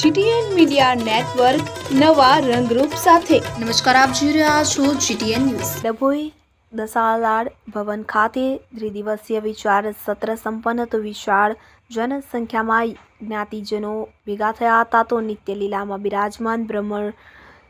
GTN media network નવા રંગરૂપ સાથે. નમસ્કાર આપ જોઈ રહ્યા છો જીટીએન ન્યૂઝ. ડભોઈ દસાલાડ ભવન ખાતે ત્રિદિવસીય વિચાર સત્ર સંપન્ન તો વિશાળ જનસંખ્યામાં જ્ઞાતિજનો ભેગા થયા હતા તો નિત્ય લીલામાં બિરાજમાન બ્રહ્મણ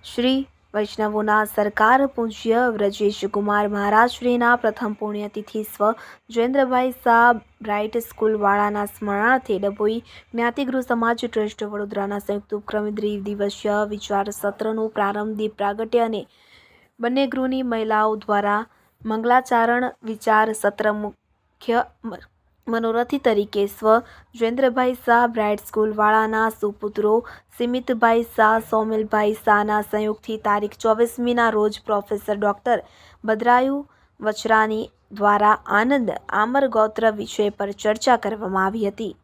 શ્રી વૈષ્ણવોના સરકાર પૂજ્ય વ્રજેશ કુમાર મહારાજશ્રીના પ્રથમ પુણ્યતિથિ સ્વ જયેન્દ્રભાઈ શાહ બ્રાઇટ સ્કૂલવાળાના સ્મરણાર્થે ડભોઈ જ્ઞાતિગૃહ સમાજ ટ્રસ્ટ વડોદરાના સંયુક્ત ઉપક્રમે દ્વિદિવસીય વિચાર સત્રનો પ્રારંભ દીપ પ્રાગટ્ય અને બંને ગૃહની મહિલાઓ દ્વારા મંગલાચારણ વિચાર સત્ર મુખ્ય મનોરથી તરીકે સ્વ જયેન્દ્રભાઈ શાહ બ્રાઇડ સ્કૂલવાળાના સુપુત્રો, સિમિતભાઈ શાહ, સોમિલભાઈ શાહના સંયુક્તથી તારીખ ચોવીસમીના રોજ પ્રોફેસર ડૉક્ટર બદરાયુ વચરાની દ્વારા આનંદ આમર ગોત્ર વિષય પર ચર્ચા કરવામાં આવી હતી.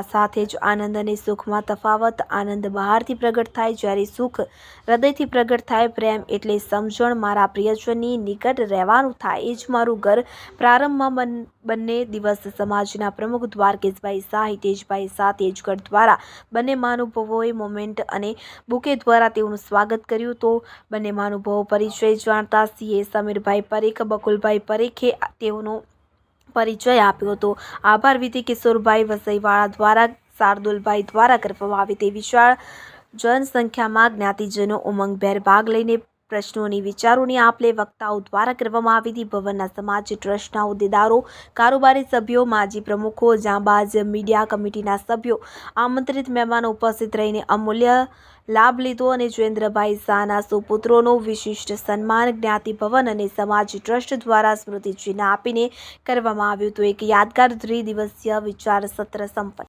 આ સાથે જ આનંદ અને સુખમાં તફાવત, આનંદ બહારથી પ્રગટ થાય જ્યારે સુખ હૃદયથી પ્રગટ થાય, પ્રેમ એટલે સમજણ મારા પ્રિયજનની નિકટ રહેવાનું થાય. એ જ મારું ઘર. પ્રારંભમાં બન, બંને દિવસ સમાજના પ્રમુખ દ્વારકેશભાઈ શાહ હિતેશભાઈ શાહ, તેજગઢ દ્વારા બંને મહાનુભાવોએ મોમેન્ટ અને બુકે દ્વારા તેઓનું સ્વાગત કર્યું. તો બંને મહાનુભાવો પરિચય જાણતા સીએ સમીરભાઈ પરેખ, બકુલભાઈ પરેખે તેઓનો પરિચય આપ્યો હતો. આભાર વિધિ કિશોરભાઈ વસઈવાળા દ્વારા શાર્દુલભાઈ દ્વારા કરવામાં આવી તે વિશાળ જનસંખ્યામાં જ્ઞાતિજનો ઉમંગભેર ભાગ લઈને પ્રશ્નોની વિચારોની આપલે વક્તાઓ દ્વારા કરવામાં આવી હતી. ભવનના સમાજ ટ્રસ્ટના હોદ્દેદારો, કારોબારી સભ્યો, માજી પ્રમુખો, જાંબાજ મીડિયા કમિટીના સભ્યો, આમંત્રિત મહેમાનો ઉપસ્થિત રહીને અમૂલ્ય લાભ લીધો અને જયેન્દ્રભાઈ શાહના સુપુત્રોનો વિશિષ્ટ સન્માન જ્ઞાતિ ભવન અને સમાજ ટ્રસ્ટ દ્વારા સ્મૃતિચિહ્ન આપીને કરવામાં આવ્યું હતું. એક યાદગાર ત્રિદિવસીય વિચાર સત્ર સંપન્ન